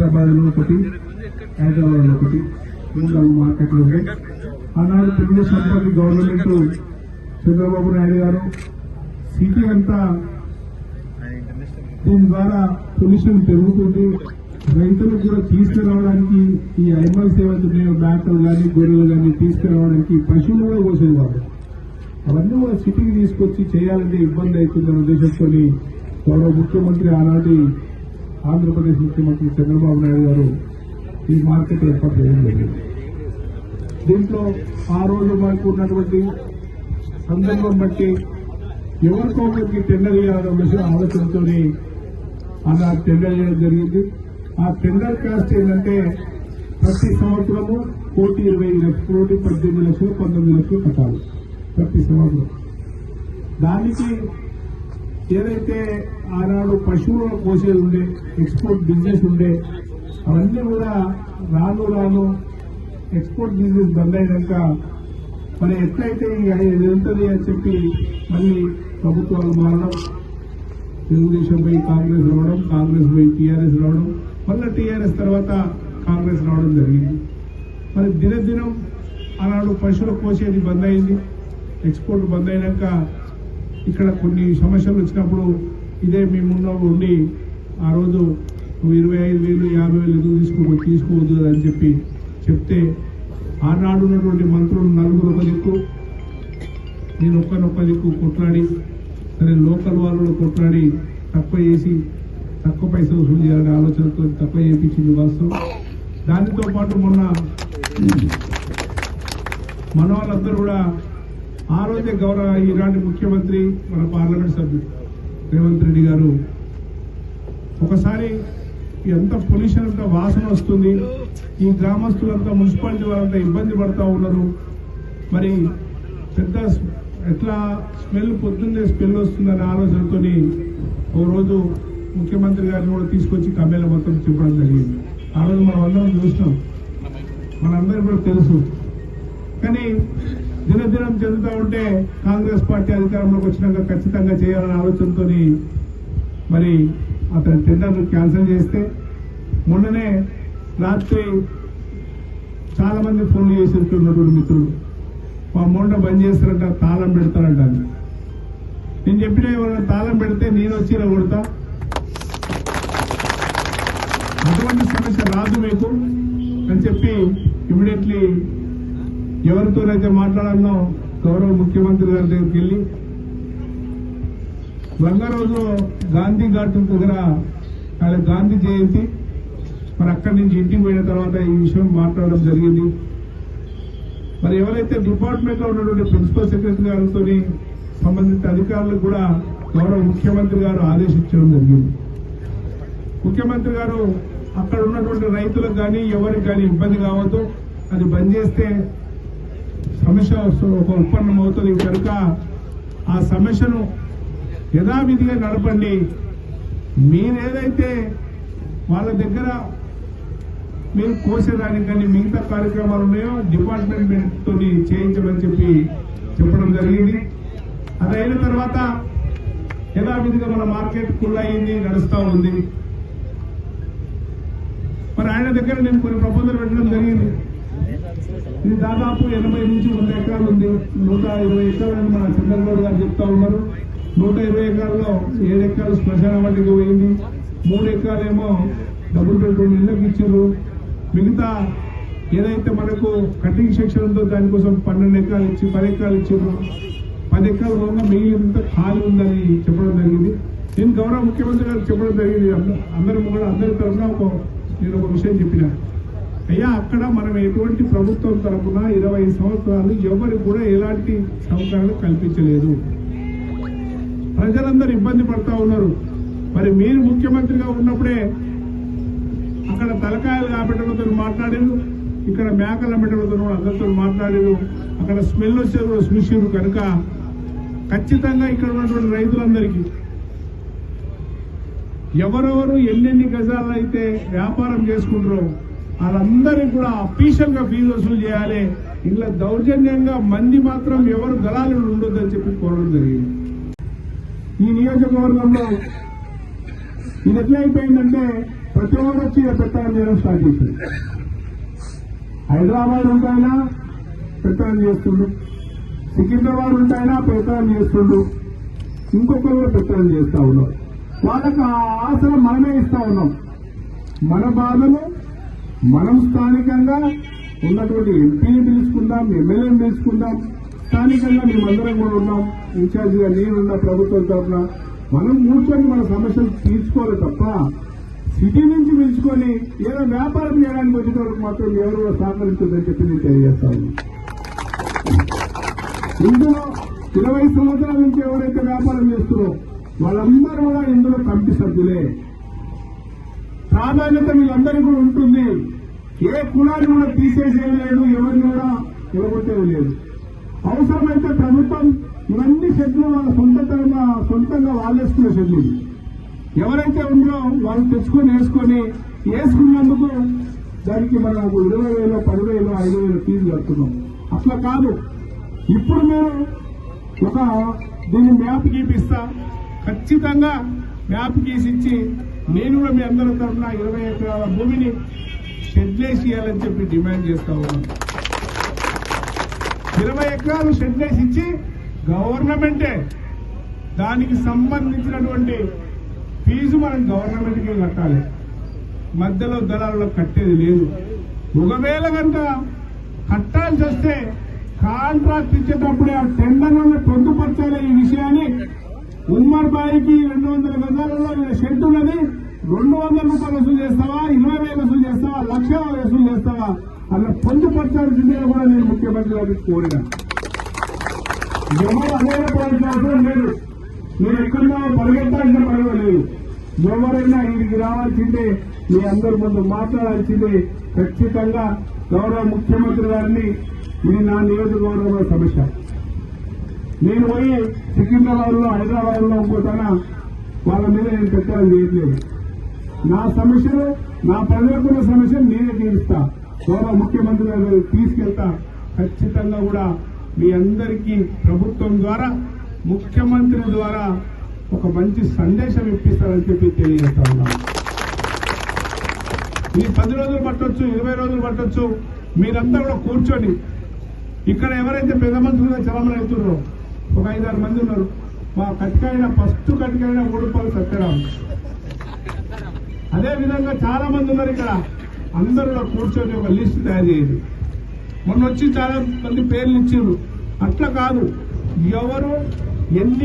సికింద్రాబాద్లో ఒకటి హైదరాబాద్లో ఒకటి మూడు మార్కెట్లు ఉన్నాయి ఆనాడు తెలుగుదేశం పార్టీ గవర్నమెంట్ చంద్రబాబు నాయుడు గారు. సిటీ అంతా దీని ద్వారా పొల్యూషన్ పెరుగుతుంది. రైతులు కూడా తీసుకురావడానికి ఈ ఐమల్స్ ఏవైతున్నాయో మేకలు కానీ గొర్రెలు కానీ తీసుకురావడానికి పశువులు కూడా కోసేవారు అవన్నీ కూడా సిటీకి తీసుకొచ్చి చేయాలంటే ఇబ్బంది అవుతుందన్న ఉద్దేశంతో గౌరవ ముఖ్యమంత్రి ఆనాటి ఆంధ్రప్రదేశ్ ముఖ్యమంత్రి చంద్రబాబు నాయుడు గారు ఈ మార్కెట్ ఏర్పాటు చేయడం జరిగింది. దీంట్లో ఆ రోజు మనకు ఉన్నటువంటి సందర్భం బట్టి ఎవరికో ఒకరికి టెండర్ ఇవ్వాలనే విషయం ఆలోచనతో అలా టెండర్ చేయడం జరిగింది. ఆ టెండర్ కాస్ట్ ఏంటంటే ప్రతి సంవత్సరము కోటి ఇరవై లక్షల కోటి పద్దెనిమిది లక్షలు పంతొమ్మిది లక్షలు కట్టాలి ప్రతి సంవత్సరం. దానికి ఏదైతే ఆనాడు పశువులను కోసేది ఉండే ఎక్స్పోర్ట్ బిజినెస్ ఉండే అవన్నీ కూడా రాను రాను ఎక్స్పోర్ట్ బిజినెస్ బంద్ అయినాక మరి ఎట్లయితే ఇది ఉంటుంది అని చెప్పి మళ్ళీ ప్రభుత్వాలు మారడం తెలుగుదేశం పోయి కాంగ్రెస్ రావడం కాంగ్రెస్ పోయి టీఆర్ఎస్ రావడం మళ్ళీ టీఆర్ఎస్ తర్వాత కాంగ్రెస్ రావడం జరిగింది. మరి దినదినం ఆనాడు పశువులు కోసేది బంద్ అయింది ఎక్స్పోర్ట్ బంద్ అయినాక ఇక్కడ కొన్ని సమస్యలు వచ్చినప్పుడు ఇదే మీ ముందు ఉండి ఆ రోజు నువ్వు ఇరవై ఐదు వేలు యాభై వేలు ఎందుకు తీసుకో తీసుకోవద్దు అని చెప్పి చెప్తే ఆనాడు ఉన్నటువంటి మంత్రులు నలుగురు ఒక దిక్కు నేను ఒక్కనొక్క దిక్కు కొట్లాడి సరే లోకల్ వాళ్ళు కొట్లాడి తక్కువ చేసి తక్కువ పైసలు వసూలు చేయాలనే ఆలోచనతో తక్కువ చేయించింది వాస్తవం దానితో పాటు మొన్న మన వాళ్ళందరూ కూడా ఆ రోజే గౌరవ ఈనాటి ముఖ్యమంత్రి మన పార్లమెంట్ సభ్యుడు రేవంత్ రెడ్డి గారు. ఒకసారి ఎంత పొల్యూషన్ అంతా వాసన వస్తుంది. ఈ గ్రామస్తులంతా మున్సిపాలిటీ వాళ్ళంతా ఇబ్బంది పడతా ఉన్నారు. మరి పెద్ద స్- ఎట్లా స్మెల్ పొద్దున్నే స్మెల్ వస్తుందనే ఆలోచనతో ఒకరోజు రోజు ముఖ్యమంత్రి గారిని కూడా తీసుకొచ్చి కమ్మేల మొత్తం చెప్పడం జరిగింది. ఆ రోజు మనం అందరం చూసినాం. మనందరికీ కూడా తెలుసు. కానీ దినదినం చెందుతూ ఉంటే కాంగ్రెస్ పార్టీ అధికారంలోకి వచ్చినాక ఖచ్చితంగా చేయాలనే ఆలోచనతో మరి అతని టెండర్ను క్యాన్సిల్ చేస్తే మొన్ననే రాత్రి చాలా మంది ఫోన్లు చేసినటువంటి మిత్రులు మా మొండ బంద్ చేస్తారంట తాళం పెడతారంట నేను చెప్పిన ఎవరైనా తాళం పెడితే నేను వచ్చి ఇలా కొడతా? అటువంటి సమస్య రాదు మీకు అని చెప్పి ఇమీడియట్లీ ఎవరితోనైతే మాట్లాడాలో గౌరవ ముఖ్యమంత్రి గారి దగ్గరికి వెళ్ళి గంగారోజు గాంధీ ఘాట్ దగ్గర ఆయన గాంధీ జయంతి మరి అక్కడి నుంచి ఇంటికి పోయిన తర్వాత ఈ విషయం మాట్లాడడం జరిగింది. మరి ఎవరైతే డిపార్ట్మెంట్లో ఉన్నటువంటి ప్రిన్సిపల్ సెక్రటరీ గారితో సంబంధిత అధికారులకు కూడా గౌరవ ముఖ్యమంత్రి గారు ఆదేశించడం జరిగింది. ముఖ్యమంత్రి గారు అక్కడ ఉన్నటువంటి రైతులకు కానీ ఎవరికి కానీ ఇబ్బంది కావద్దు. అది బంద్ చేస్తే సమస్య ఒక ఉత్పన్నం అవుతుంది. కనుక ఆ సమస్యను యథావిధిగా నడపండి. మీరేదైతే వాళ్ళ దగ్గర మీరు కోసేదానికి కానీ మిగతా కార్యక్రమాలు ఉన్నాయో డిపార్ట్మెంట్తో చేయించమని చెప్పి చెప్పడం జరిగింది. అది అయిన తర్వాత యథావిధిగా మన మార్కెట్ కుల్ అయింది నడుస్తూ ఉంది. మరి ఆయన దగ్గర నేను కొన్ని ప్రపోజల్ పెట్టడం జరిగింది. ఇది దాదాపు ఎనభై నుంచి వంద ఎకరాలు ఉంది. నూట ఇరవై ఎకరాలని మన చంద్రబాబు గారు చెప్తా ఉన్నారు. నూట ఇరవై ఎకరాల్లో ఏడు ఎకరాలు శ్మశాన వాటికి పోయింది. మూడు ఎకరాలేమో డబుల్ బెడ్రూమ్ ఇళ్ళకి ఇచ్చారు. మిగతా ఏదైతే మనకు కటింగ్ సెక్షన్ ఉందో దానికోసం పన్నెండు ఎకరాలు ఇచ్చి పది ఎకరాలు ఇచ్చారు. పది ఎకరాల వల్ల మిగిలినంత ఖాళీ ఉందని చెప్పడం జరిగింది. నేను గౌరవ ముఖ్యమంత్రి గారు చెప్పడం జరిగింది. అంద- అందరం కూడా అందరి తరఫున ఒక నేను ఒక విషయం చెప్పిన. అయ్యా అక్కడ మనం ఎటువంటి ప్రభుత్వం తరఫున ఇరవై సంవత్సరాలు ఎవరికి కూడా ఎలాంటి సౌకర్యాలు కల్పించలేదు. ప్రజలందరూ ఇబ్బంది పడతా ఉన్నారు. మరి మీరు ముఖ్యమంత్రిగా ఉన్నప్పుడే అక్కడ తలకాయలు కాబెట్టడంతో మాట్లాడారు ఇక్కడ మేకలు అమ్మటంతో అందరితో మాట్లాడారు అక్కడ స్మెల్ వచ్చేది కూడా చూసారు కనుక ఖచ్చితంగా ఇక్కడ ఉన్నటువంటి రైతులందరికీ. ఎవరెవరు ఎన్నెన్ని గజాలు అయితే వ్యాపారం చేసుకుంటారో వాళ్ళందరికీ కూడా అఫీషియల్గా ఫీజు వసూలు చేయాలి. ఇలా దౌర్జన్యంగా మంది మాత్రం ఎవరు దళాలు ఉండొద్దని చెప్పి కోరడం జరిగింది. ఈ నియోజకవర్గంలో ఇది ఎట్లా అయిపోయిందంటే ప్రతి ఒక్కరు వచ్చి ఇక పెత్తనం చేయడం స్టార్ట్ చేసింది హైదరాబాద్ ఉంటాయినా పెత్తనం చేస్తుండు. సికింద్రాబాద్ ఉంటాయినా పెత్తనం చేస్తుండు. ఇంకొకరు కూడా పెత్తనం చేస్తా ఉన్నాం. వాళ్ళకు ఆ ఆశలు మనమే ఇస్తా ఉన్నాం. మన బాధలు మనం స్థానికంగా ఉన్నటువంటి ఎంపీని పిలుచుకుందాం ఎమ్మెల్యేని పిలుచుకుందాం. స్థానికంగా మేమందరం కూడా ఉన్నాం. ఇన్ఛార్జిగా నేనున్న ప్రభుత్వం తరఫున మనం కూర్చొని మన సమస్యలు తీర్చుకోవాలి తప్ప సిటీ నుంచి పిలుచుకొని ఏదో వ్యాపారం చేయడానికి వచ్చేటప్పుడు మాత్రం ఎవరు సహకరించదని చెప్పి నేను తెలియజేస్తాను ఇందులో ఇరవై సంవత్సరాల నుంచి ఎవరైతే వ్యాపారం చేస్తున్నారో వాళ్ళందరూ కూడా ఇందులో కమిటీ సభ్యులే. ప్రాధాన్యత వీళ్ళందరికీ కూడా ఉంటుంది. ఏ కులాన్ని కూడా తీసేసేది లేదు ఎవరిని కూడా నిలబొట్టేది లేదు అవసరమైతే ప్రభుత్వం ఇవన్నీ షెడ్లు వాళ్ళ సొంతంగా సొంతంగా వాళ్ళేసుకునే షెడ్లు ఎవరైతే ఉందో వాళ్ళు తెచ్చుకొని వేసుకొని వేసుకున్నందుకు దానికి మనకు ఇరవై వేలు పదివేలు ఐదు వేలు ఫీజు కడుతున్నాం. అట్లా కాదు. ఇప్పుడు మేము ఒక దీన్ని మ్యాప్ గీపిస్తా. ఖచ్చితంగా మ్యాప్ గీసిచ్చి నేను కూడా మీ అందరి తరఫున ఇరవై ఎకరాల భూమిని షెడ్లేసి ఇవ్వాలని చెప్పి డిమాండ్ చేస్తా ఉన్నాను. ఇరవై ఎకరాలు షెడ్లేసి ఇచ్చి గవర్నమెంటే దానికి సంబంధించినటువంటి ఫీజు మనం గవర్నమెంట్కి కట్టాలి. మధ్యలో దళాలలో కట్టేది లేదు. ఒకవేళ కనుక కట్టాల్సి వస్తే కాంట్రాక్ట్ ఇచ్చేటప్పుడే ఆ టెండర్లను పొందుపరచాలి ఈ ఉమ్మర్ రెండు వందల గజాలలో ఈయన షెడ్ ఉన్నది. రెండు వందల రూపాయలు వసూలు చేస్తావా? ఇరవై వేలు వసూలు చేస్తావా? లక్ష వసూలు చేస్తావా? అలా పొందుపరచాల్సిందే కూడా నేను ముఖ్యమంత్రి గారికి కోరిన. ఎవరు అనేకపోవాల్సిన అవసరం లేదు మీరు ఎక్కడో పరిగెత్తాల్సిన పని లేదు. ఎవరైనా ఇక్కడికి రావాల్సిందే మీ అందరి ముందు మాట్లాడాల్సిందే. ఖచ్చితంగా గౌరవ ముఖ్యమంత్రి గారిని ఇది నా నియోజకవర్గంలో సమస్య నేను పోయి సికింద్రాబాద్లో హైదరాబాద్లో వాళ్ళ మీద నేను పెట్టడం చేయట్లేదు. నా సమస్యలు నా ప్రజలకున్న సమస్యలు నేనే తీరుస్తా. గౌరవ ముఖ్యమంత్రి గారు తీసుకెళ్తా. ఖచ్చితంగా కూడా మీ అందరికీ ప్రభుత్వం ద్వారా ముఖ్యమంత్రి ద్వారా ఒక మంచి సందేశం ఇప్పిస్తారని చెప్పి తెలియజేస్తా ఉన్నాను. ఈ పది రోజులు పట్టొచ్చు ఇరవై రోజులు పట్టొచ్చు మీరంతా కూడా కూర్చొని ఇక్కడ ఎవరైతే పెద్ద మనుషులుగా చలమని అవుతున్నారో ఒక ఐదారు మంది ఉన్నారు. మా కటికైన ఫస్ట్ కటికైన ఓడిపాలు సత్యరాం అదే విధంగా చాలా మంది ఉన్నారు ఇక్కడ. అందరూ కూర్చొని ఒక లిస్ట్ తయారు చేయండి. మొన్న వచ్చి చాలా మంది పేర్లు ఇచ్చారు. అట్లా కాదు. ఎవరు ఎన్ని